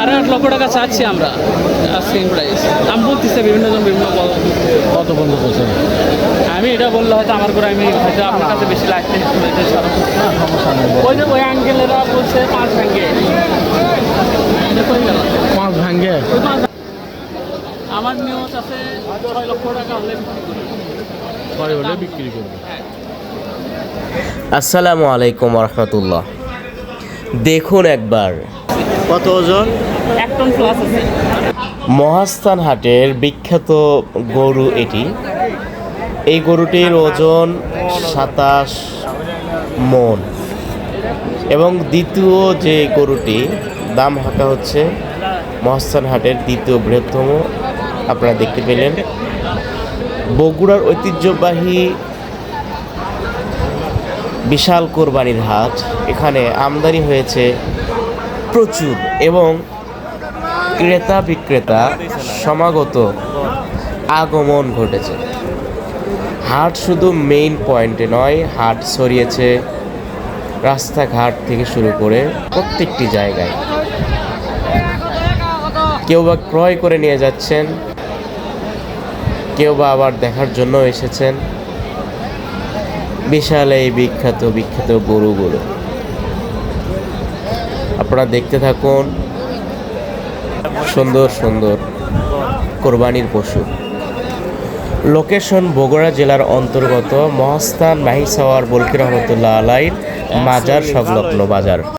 সাড়ে আট লক্ষ টাকা চাচ্ছি আমরা। আস্কিং প্রাইস দাম বলতেছে বিভিন্ন জন বিভিন্ন কত বন্ধু বলছেন? আমি এটা বললে হয়তো আমার করে আমি হয়তো আপনার কাছে বেশি লাগতে ওই যে ওই অ্যাঙ্গেলেরা বলছে পাঁচ গেল? পাঁচ ভাঙ্গে? আমার নিয়ত আছে ছয় লক্ষ টাকা হলে পরে হলে বিক্রি করবে। আসসালামু আলাইকুম রহমতুল্লাহ। দেখুন একবার কত ওজন? এক টন প্লাস আছে। মহাস্থান হাটের বিখ্যাত গরু এটি। এই গরুটির ওজন সাতাশ মন। এবং দ্বিতীয় যে গরুটি দাম হাঁকা হচ্ছে মহাস্থান হাটের দ্বিতীয় বৃহত্তম। আপনারা দেখতে পেলেন বগুড়ার ঐতিহ্যবাহী বিশাল কোরবানির হাট। এখানে আমদানি হয়েছে প্রচুর এবং ক্রেতা বিক্রেতা সমাগত আগমন ঘটেছে। হাট শুধু মেইন পয়েন্টে নয়, হাট ছড়িয়েছে রাস্তাঘাট থেকে শুরু করে প্রত্যেকটি জায়গায়। কেউ বা ক্রয় করে নিয়ে যাচ্ছেন, কেউ বা আবার দেখার জন্য এসেছেন। বিশাল এই বিখ্যাত বিখ্যাত গরুগুলো। আপনারা দেখতে থাকুন। সুন্দর সুন্দর কোরবানির পশু। লোকেশন বগুড়া জেলার অন্তর্গত মহাস্থান মাহিসাওয়ার বলকি রহমতুল্লাহ আলাইর মাজার সংলগ্ন বাজার।